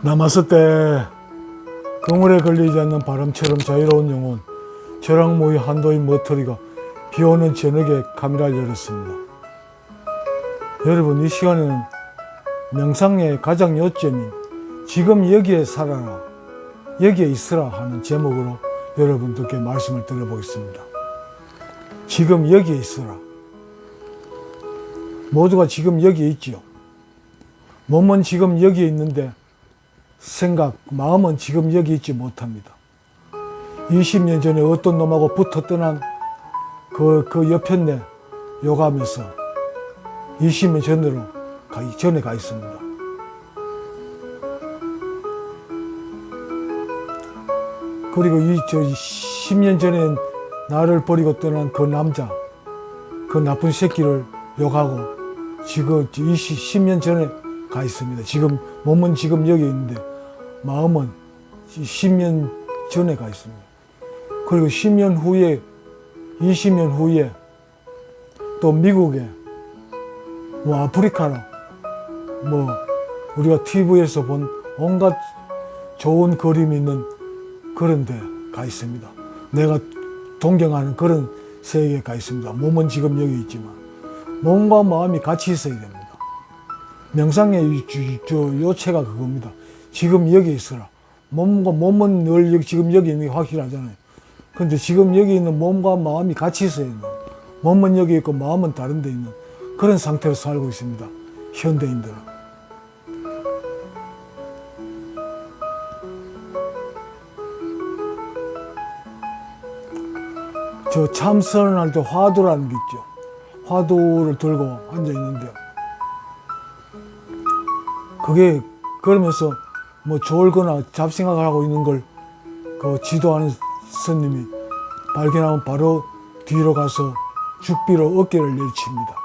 남았을 때 그물에 걸리지 않는 바람처럼 자유로운 영혼 저랑모의 한도의 머터리가 비 오는 저녁에 카메라를 열었습니다. 여러분 이 시간에는 명상의 가장 요점인 지금 여기에 살아라 여기에 있으라 하는 제목으로 여러분들께 말씀을 드려보겠습니다. 지금 여기에 있으라 모두가 지금 여기에 있지요. 몸은 지금 여기에 있는데 생각, 마음은 지금 여기 있지 못합니다. 20년 전에 어떤 놈하고 붙어 떠난 그, 그 옆편네 요가하면서 20년 전으로 가, 전에 가 있습니다. 그리고 이, 저 10년 전에 나를 버리고 떠난 그 남자, 그 나쁜 새끼를 욕하고 지금 20, 10년 전에 가 있습니다. 지금 몸은 지금 여기 있는데 마음은 10년 전에 가 있습니다. 그리고 10년 후에 20년 후에 또 미국에 뭐 아프리카나 뭐 우리가 TV에서 본 온갖 좋은 그림이 있는 그런 데 가 있습니다. 내가 동경하는 그런 세계에 가 있습니다. 몸은 지금 여기 있지만 몸과 마음이 같이 있어야 됩니다. 명상의 저 요체가 그겁니다. 지금 여기 있어라. 몸과 몸은 늘 여기, 지금 여기 있는 게 확실하잖아요. 근데 지금 여기 있는 몸과 마음이 같이 있어야 됩니다. 몸은 여기 있고 마음은 다른 데 있는 그런 상태로 살고 있습니다. 현대인들은. 저 참선할 때 화두라는 게 있죠. 화두를 들고 앉아 있는데 그게 그러면서 뭐 졸거나 잡생각을 하고 있는 걸 그 지도하는 스님이 발견하면 바로 뒤로 가서 죽비로 어깨를 내리칩니다.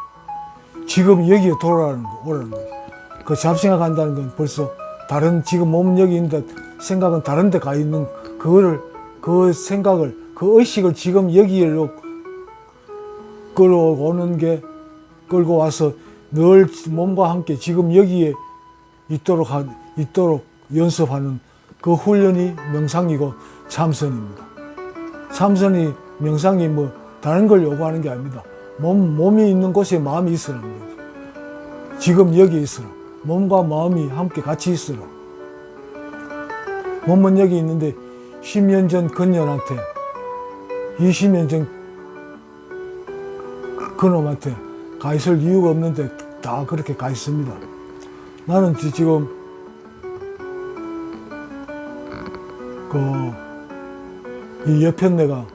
지금 여기에 돌아오라는 거, 오라는 거죠. 그 잡생각한다는 건 벌써 다른 지금 몸은 여기 있는데 생각은 다른 데 가 있는 그거를 그 생각을 그 의식을 지금 여기로 끌어오는 게 끌고 와서 늘 몸과 함께 지금 여기에 있도록 하, 있도록 연습하는 그 훈련이 명상이고 참선입니다. 참선이 명상이 뭐 다른 걸 요구하는 게 아닙니다. 몸 몸이 있는 곳에 마음이 있으라는 거죠. 지금 여기 있으라. 몸과 마음이 함께 같이 있으라. 몸은 여기 있는데 10년 전 건년한테 20년 전 그놈한테 가 있을 이유가 없는데 다 그렇게 가 있습니다. 나는 지- 지금 그이 여편네가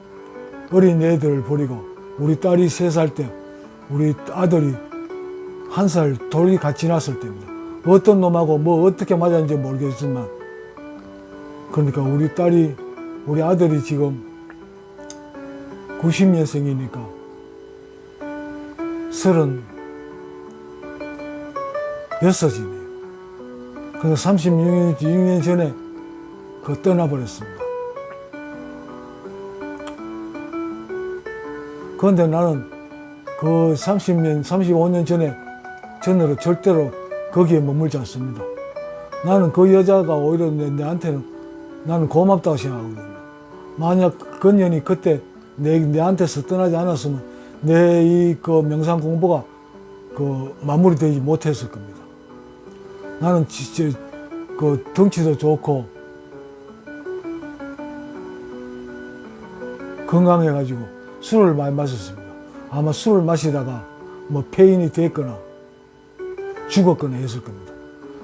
어린 애들을 버리고 우리 딸이 세 살 때 우리 아들이 한 살 돌이 같이 났을 때입니다. 어떤 놈하고 뭐 어떻게 맞았는지 모르겠지만 그러니까 우리 딸이 우리 아들이 지금 90년생이니까 서른 여섯이네요. 그래서 36년, 6년 전에 그 떠나버렸습니다. 그런데 나는 그 30년, 35년 전에 전으로 절대로 거기에 머물지 않습니다. 나는 그 여자가 오히려 내, 내한테는 나는 고맙다고 생각하거든요. 만약 건년이 그때 내, 내한테서 떠나지 않았으면 내 이 그 명상 공부가 그 마무리되지 못했을 겁니다. 나는 진짜 그 덩치도 좋고 건강해가지고 술을 많이 마셨습니다. 아마 술을 마시다가 뭐 폐인이 됐거나 죽었거나 했을 겁니다.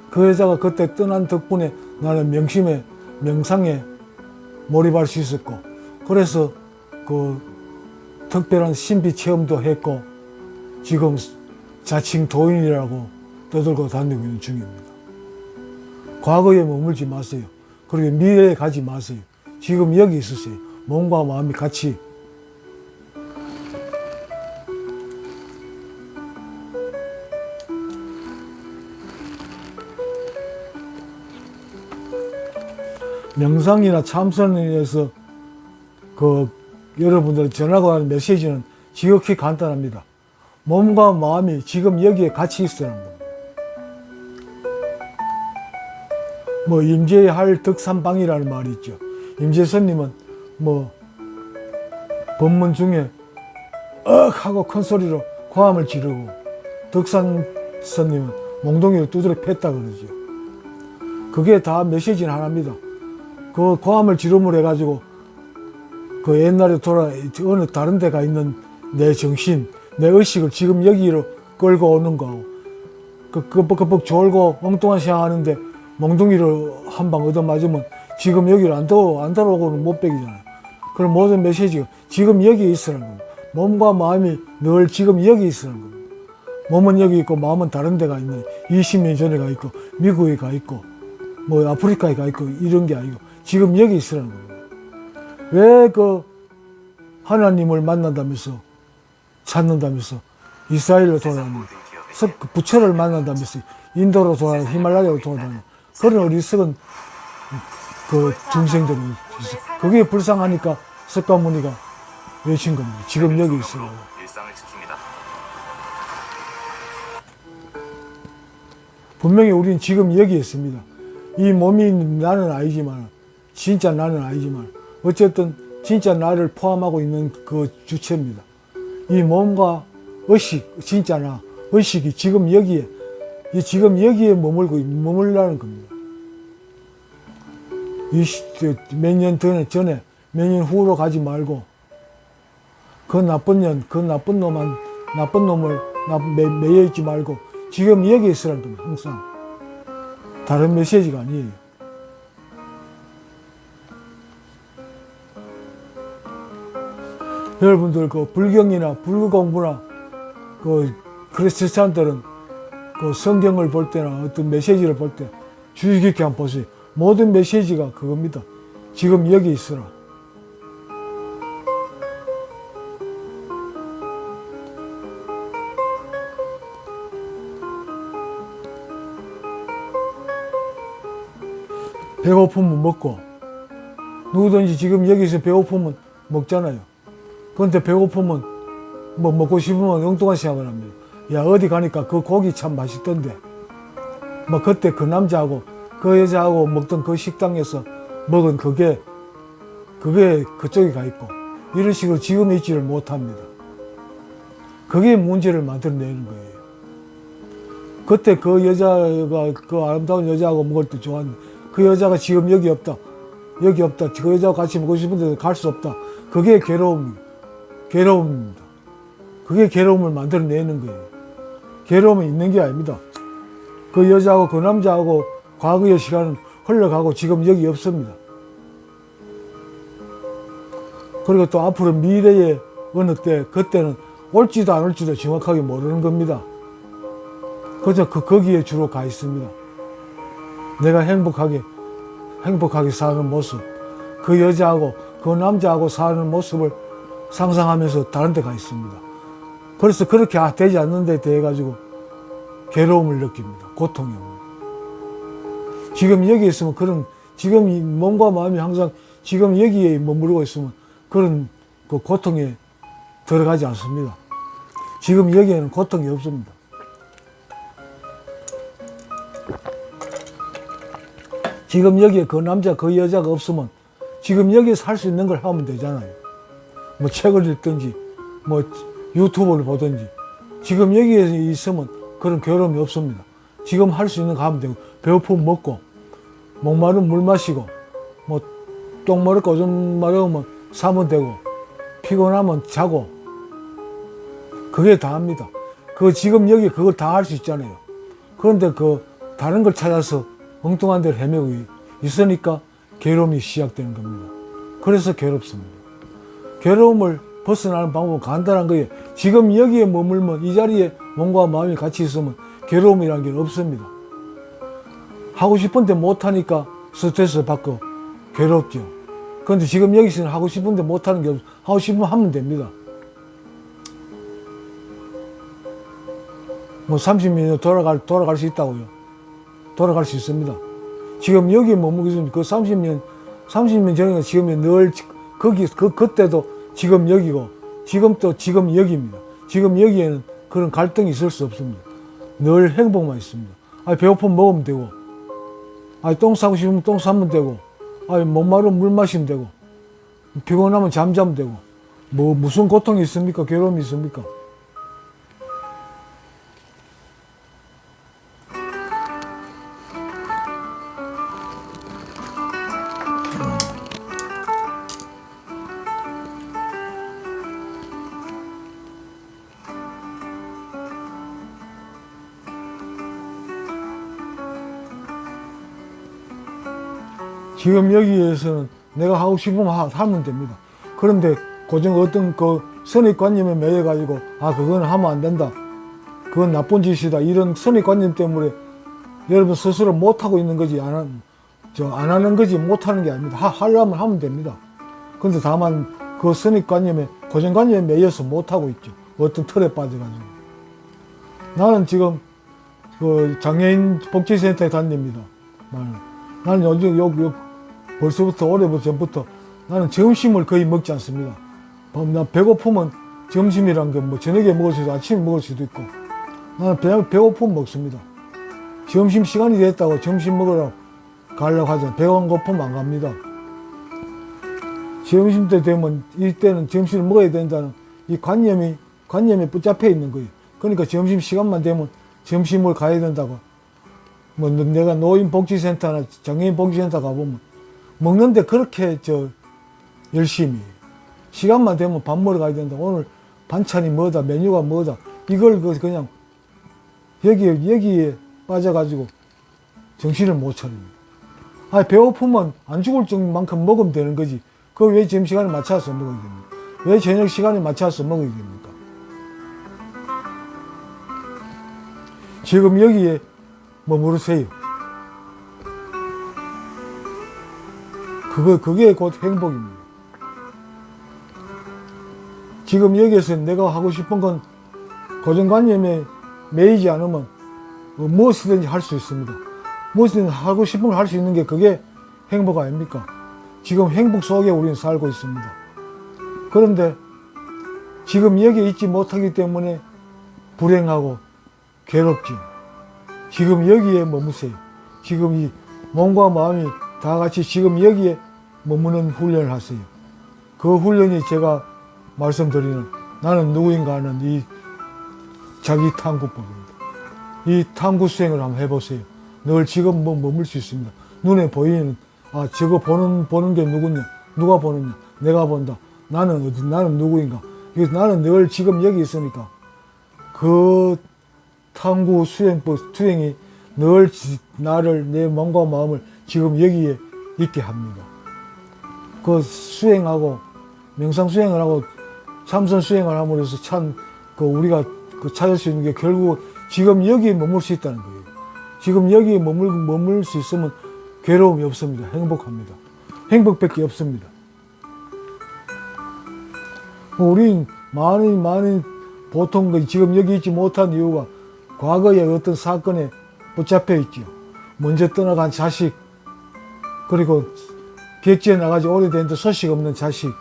그 여자가 그때 떠난 덕분에 나는 명심에 명상에 몰입할 수 있었고 그래서 그 특별한 신비 체험도 했고 지금 자칭 도인이라고 떠들고 다니고 있는 중입니다. 과거에 머물지 마세요. 그리고 미래에 가지 마세요. 지금 여기 있으세요. 몸과 마음이 같이 명상이나 참선에 의해서 그 여러분들 전하고 하는 메시지는 지극히 간단합니다. 몸과 마음이 지금 여기에 같이 있으라는 겁니다. 뭐 임재할 덕산방이라는 말이 있죠. 임재선님은 뭐 법문 중에 억 하고 큰 소리로 고함을 지르고 덕산선님은 몽둥이로 두드려 팼다 그러죠. 그게 다 메시지는 하나입니다. 그 고함을 지름을 해가지고 그 옛날에 돌아 어느 다른 데가 있는 내 정신, 내 의식을 지금 여기로 끌고 오는 거고 그 끄벅끄벅 졸고 엉뚱한 생각하는데 몽둥이를 한 방 얻어 맞으면 지금 여기를 안, 들어, 안 들어오고는 못 베기잖아요. 그럼 모든 메시지가 지금 여기 있으라는 겁니다. 몸과 마음이 늘 지금 여기 있으라는 겁니다. 몸은 여기 있고 마음은 다른 데가 있는 20년 전에 가 있고 미국에 가 있고 뭐 아프리카에 가 있고 이런 게 아니고 지금 여기 있으라는 겁니다. 왜 그 하나님을 만난다면서 찾는다면서 이스라엘로 돌아다니고 석- 그 부처를 만난다면서 인도로 돌아다니고 히말라야로 돌아다니고 그런 어리석은 그 중생들이 있어. 그게 불쌍하니까 석가모니가 외친 겁니다. 지금 여기 지킵니다. 분명히 우리는 지금 여기 있습니다. 이 몸이 나는 아니지만, 진짜 나는 아니지만, 어쨌든 진짜 나를 포함하고 있는 그 주체입니다. 이 몸과 의식, 진짜 나, 의식이 지금 여기에, 이 지금 여기에 머물고, 머물라는 겁니다. 몇년 전에, 몇 년 후로 가지 말고, 그 나쁜 년, 그 나쁜 놈한, 나쁜 놈을 매여 있지 말고, 지금 여기 있으라는 겁니다, 항상. 다른 메시지가 아니에요. 여러분들 그 불경이나 불교 공부나 그 크리스찬들은 그 성경을 볼 때나 어떤 메시지를 볼 때 주의 깊게 한번 보세요. 모든 메시지가 그겁니다. 지금 여기 있으라. 배고프면 먹고 누구든지 지금 여기서 배고프면 먹잖아요. 그런데 배고프면 뭐 먹고 싶으면 엉뚱한 생각을 합니다. 야 어디 가니까 그 고기 참 맛있던데. 뭐 그때 그 남자하고 그 여자하고 먹던 그 식당에서 먹은 그게 그게 그쪽에 가 있고 이런 식으로 지금 있지를 못합니다. 그게 문제를 만들어내는 거예요. 그때 그 여자가 그 아름다운 여자하고 먹을 때 좋았는데 그 여자가 지금 여기 없다. 여기 없다. 그 여자하고 같이 먹고 싶은데 갈 수 없다. 그게 괴로움입니다. 괴로움입니다. 그게 괴로움을 만들어내는 거예요. 괴로움은 있는 게 아닙니다. 그 여자하고 그 남자하고 과거의 시간은 흘러가고 지금 여기 없습니다. 그리고 또 앞으로 미래의 어느 때 그때는 올지도 안 올지도 정확하게 모르는 겁니다. 그저 그 거기에 주로 가 있습니다. 내가 행복하게 행복하게 사는 모습, 그 여자하고 그 남자하고 사는 모습을 상상하면서 다른 데 가 있습니다. 그래서 그렇게 아, 되지 않는데 대해 가지고 괴로움을 느낍니다. 고통이 옵니다. 지금 여기 있으면 그런 지금 이 몸과 마음이 항상 지금 여기에 머무르고 있으면 그런 그 고통에 들어가지 않습니다. 지금 여기에는 고통이 없습니다. 지금 여기에 그 남자, 그 여자가 없으면 지금 여기서 할 수 있는 걸 하면 되잖아요. 뭐 책을 읽든지, 뭐 유튜브를 보든지. 지금 여기에 있으면 그런 괴로움이 없습니다. 지금 할 수 있는 거 하면 되고, 배고프면 먹고, 목마르면 물 마시고, 뭐 똥 마렵고 오줌 마려우면 사면 되고, 피곤하면 자고, 그게 다 합니다. 그 지금 여기 그걸 다 할 수 있잖아요. 그런데 그 다른 걸 찾아서 엉뚱한 데를 헤매고 있으니까 괴로움이 시작되는 겁니다. 그래서 괴롭습니다. 괴로움을 벗어나는 방법은 간단한 거예요. 지금 여기에 머물면 이 자리에 몸과 마음이 같이 있으면 괴로움이라는 게 없습니다. 하고 싶은데 못하니까 스트레스 받고 괴롭죠. 그런데 지금 여기서는 하고 싶은데 못하는 게 없어. 하고 싶으면 하면 됩니다. 뭐 30년 돌아갈, 돌아갈 수 있다고요. 돌아갈 수 있습니다. 지금 여기 머무고 있으면 그 30년, 30년 전에 지금이 늘 거기, 그, 그때도 지금 여기고, 지금 또 지금 여기입니다. 지금 여기에는 그런 갈등이 있을 수 없습니다. 늘 행복만 있습니다. 아, 배고프면 먹으면 되고, 아니 똥 싸고 싶으면 똥 싸면 되고 아니 목마르면 물 마시면 되고 피곤하면 잠자면 되고 뭐 무슨 고통이 있습니까 괴로움이 있습니까 지금 여기에서는 내가 하고 싶으면 하- 하면 됩니다. 그런데 고정 어떤 그 선입관념에 매여가지고 아 그건 하면 안 된다. 그건 나쁜 짓이다. 이런 선입관념 때문에 여러분 스스로 못 하고 있는 거지 안, 하- 저, 안 하는 거지 못 하는 게 아닙니다. 하, 하려면 하면 됩니다. 근데 다만 그 선입관념에 고정관념에 매여서 못 하고 있죠. 어떤 틀에 빠져가지고. 나는 지금 그 장애인 복지센터에 다닙니다. 나는 나는 요즘 요, 요 벌써부터 올해부터 전부터 나는 점심을 거의 먹지 않습니다. 뭐, 나 배고프면 점심이란 게 뭐 저녁에 먹을 수도 있고 아침에 먹을 수도 있고 나는 배, 배고프면 먹습니다. 점심 시간이 됐다고 점심 먹으러 가려고 하죠. 배가 안 고프면 안 갑니다. 점심 때 되면 이때는 점심을 먹어야 된다는 이 관념이 관념에 붙잡혀 있는 거예요. 그러니까 점심 시간만 되면 점심을 가야 된다고. 뭐 내가 노인복지센터나 장애인복지센터 가보면 먹는데 그렇게 저 열심히 시간만 되면 밥 먹으러 가야 된다. 오늘 반찬이 뭐다, 메뉴가 뭐다. 이걸 그 그냥 여기에 여기에 빠져가지고 정신을 못 차립니다. 아 배고프면 안 죽을 정만큼 먹으면 되는 거지. 그걸 왜 점심 시간에 맞춰서 먹어야 됩니까? 왜 저녁 시간에 맞춰서 먹어야 됩니까? 지금 여기에 머무르세요. 그거, 그게 곧 행복입니다. 지금 여기에서 내가 하고 싶은 건 고정관념에 매이지 않으면 뭐 무엇이든지 할 수 있습니다. 무엇이든 하고 싶은 걸 할 수 있는 게 그게 행복 아닙니까? 지금 행복 속에 우리는 살고 있습니다. 그런데 지금 여기에 있지 못하기 때문에 불행하고 괴롭죠. 지금 여기에 머무세요. 지금 이 몸과 마음이 다 같이 지금 여기에 머무는 훈련을 하세요. 그 훈련이 제가 말씀드리는 나는 누구인가 하는 이 자기 탐구법입니다. 이 탐구 수행을 한번 해보세요. 늘 지금 뭐 머물 수 있습니다. 눈에 보이는 아 저거 보는 보는 게 누구냐? 누가 보느냐? 내가 본다. 나는 어디? 나는 누구인가? 그래서 나는 늘 지금 여기 있으니까 그 탐구 수행법 수행이 늘 지- 나를 내 몸과 마음을 지금 여기에 있게 합니다. 그 수행하고 명상 수행을 하고 참선 수행을 함으로써 참 그 우리가 그 찾을 수 있는 게 결국 지금 여기에 머물 수 있다는 거예요. 지금 여기에 머물 머물 수 있으면 괴로움이 없습니다. 행복합니다. 행복밖에 없습니다. 뭐 우린 많이 많이 보통 그 지금 여기 있지 못한 이유가 과거의 어떤 사건에 붙잡혀 있죠. 먼저 떠나간 자식, 그리고 객지에 나가지 오래됐는데 소식 없는 자식.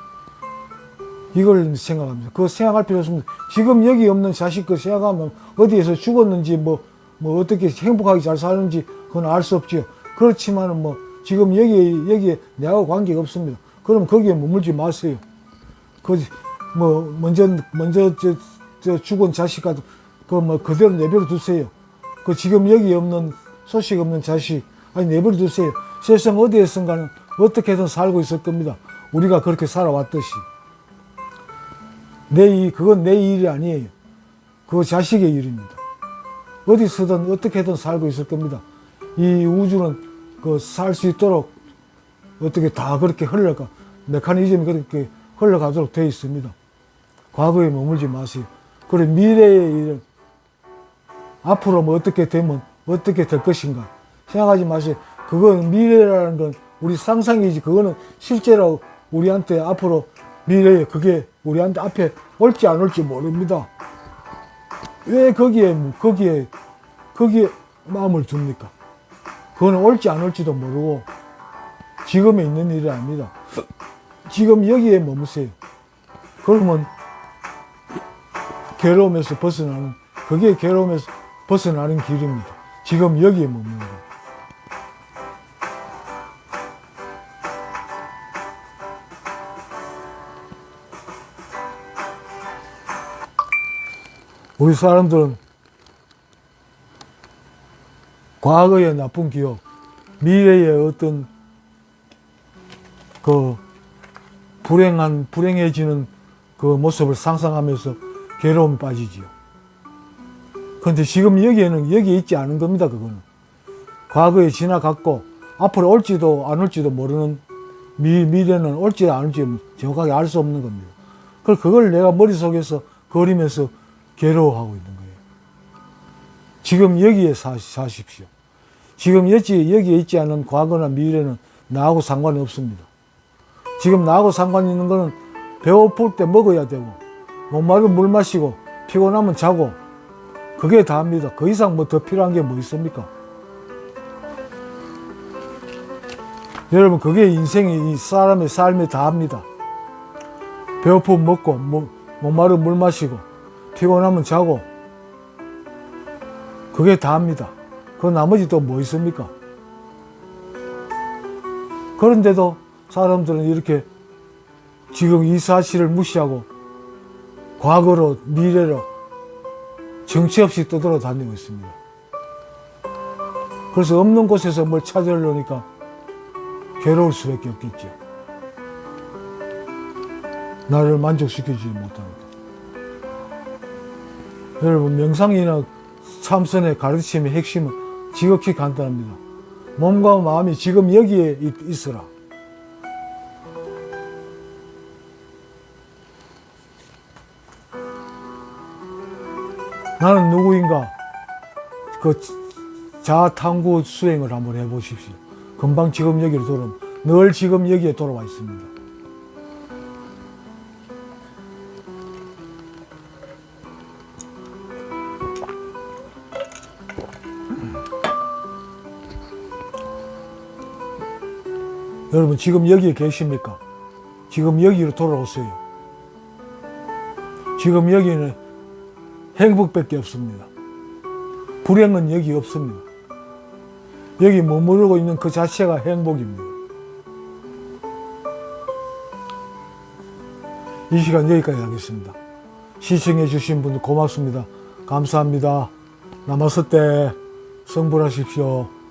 이걸 생각합니다. 그거 생각할 필요 없습니다. 지금 여기 없는 자식 그 생각하면 어디에서 죽었는지 뭐, 뭐 어떻게 행복하게 잘 사는지 그건 알 수 없지요. 그렇지만은 뭐 지금 여기, 여기에 내하고 관계가 없습니다. 그럼 거기에 머물지 마세요. 그, 뭐, 먼저, 먼저, 저, 저 죽은 자식과 그뭐 그대로 내버려 두세요. 그 지금 여기 없는, 소식 없는 자식, 아니, 내버려 두세요. 세상 어디에선가는 어떻게든 살고 있을 겁니다. 우리가 그렇게 살아왔듯이. 내 일, 그건 내 일이 아니에요. 그거 자식의 일입니다. 어디서든 어떻게든 살고 있을 겁니다. 이 우주는 그 살 수 있도록 어떻게 다 그렇게 흘러가, 메커니즘이 그렇게 흘러가도록 되어 있습니다. 과거에 머물지 마세요. 그리고 미래의 일은 앞으로 뭐 어떻게 되면 어떻게 될 것인가 생각하지 마세요. 그건 미래라는 건 우리 상상이지 그거는 실제로 우리한테 앞으로 미래에 그게 우리한테 앞에 올지 안 올지 모릅니다. 왜 거기에 거기에 거기에 마음을 둡니까? 그거는 올지 안 올지도 모르고 지금에 있는 일이 아닙니다. 지금 여기에 머무세요. 그러면 괴로움에서 벗어나는 그게 괴로움에서 벗어나는 길입니다. 지금 여기에 머무는 거. 우리 사람들은 과거의 나쁜 기억, 미래의 어떤 그 불행한 불행해지는 그 모습을 상상하면서 괴로움에 빠지지요. 그런데 지금 여기에는 여기에 있지 않은 겁니다. 그거는 과거에 지나갔고 앞으로 올지도 안 올지도 모르는 미, 미래는 올지 안 올지 정확하게 알 수 없는 겁니다. 그걸 내가 머릿속에서 그리면서 괴로워하고 있는 거예요. 지금 여기에 사, 사십시오. 지금 여기, 여기에 있지 않은 과거나 미래는 나하고 상관이 없습니다. 지금 나하고 상관 있는 거는 배고플 때 먹어야 되고, 목마르면 물 마시고, 피곤하면 자고, 그게 다입니다. 그 이상 뭐 더 필요한 게 뭐 있습니까? 여러분, 그게 인생이, 이 사람의 삶의 다입니다. 배고프면 먹고, 뭐, 목마르면 물 마시고, 피곤하면 자고, 그게 다입니다. 그 나머지 또 뭐 있습니까? 그런데도 사람들은 이렇게 지금 이 사실을 무시하고 과거로 미래로 정치 없이 떠돌아 다니고 있습니다. 그래서 없는 곳에서 뭘 찾으려니까 괴로울 수밖에 없겠죠. 나를 만족시키지 못하니까. 여러분 명상이나 참선의 가르침의 핵심은 지극히 간단합니다. 몸과 마음이 지금 여기에 있- 있어라. 나는 누구인가? 그 자아 탐구 수행을 한번 해보십시오. 금방 지금 여기로 돌아, 늘 지금 여기에 돌아와 있습니다. 여러분 지금 여기에 계십니까? 지금 여기로 돌아오세요. 지금 여기는 행복밖에 없습니다. 불행은 여기 없습니다. 여기 머무르고 있는 그 자체가 행복입니다. 이 시간 여기까지 하겠습니다. 시청해 주신 분들 고맙습니다. 감사합니다. 남았을 때 성불하십시오.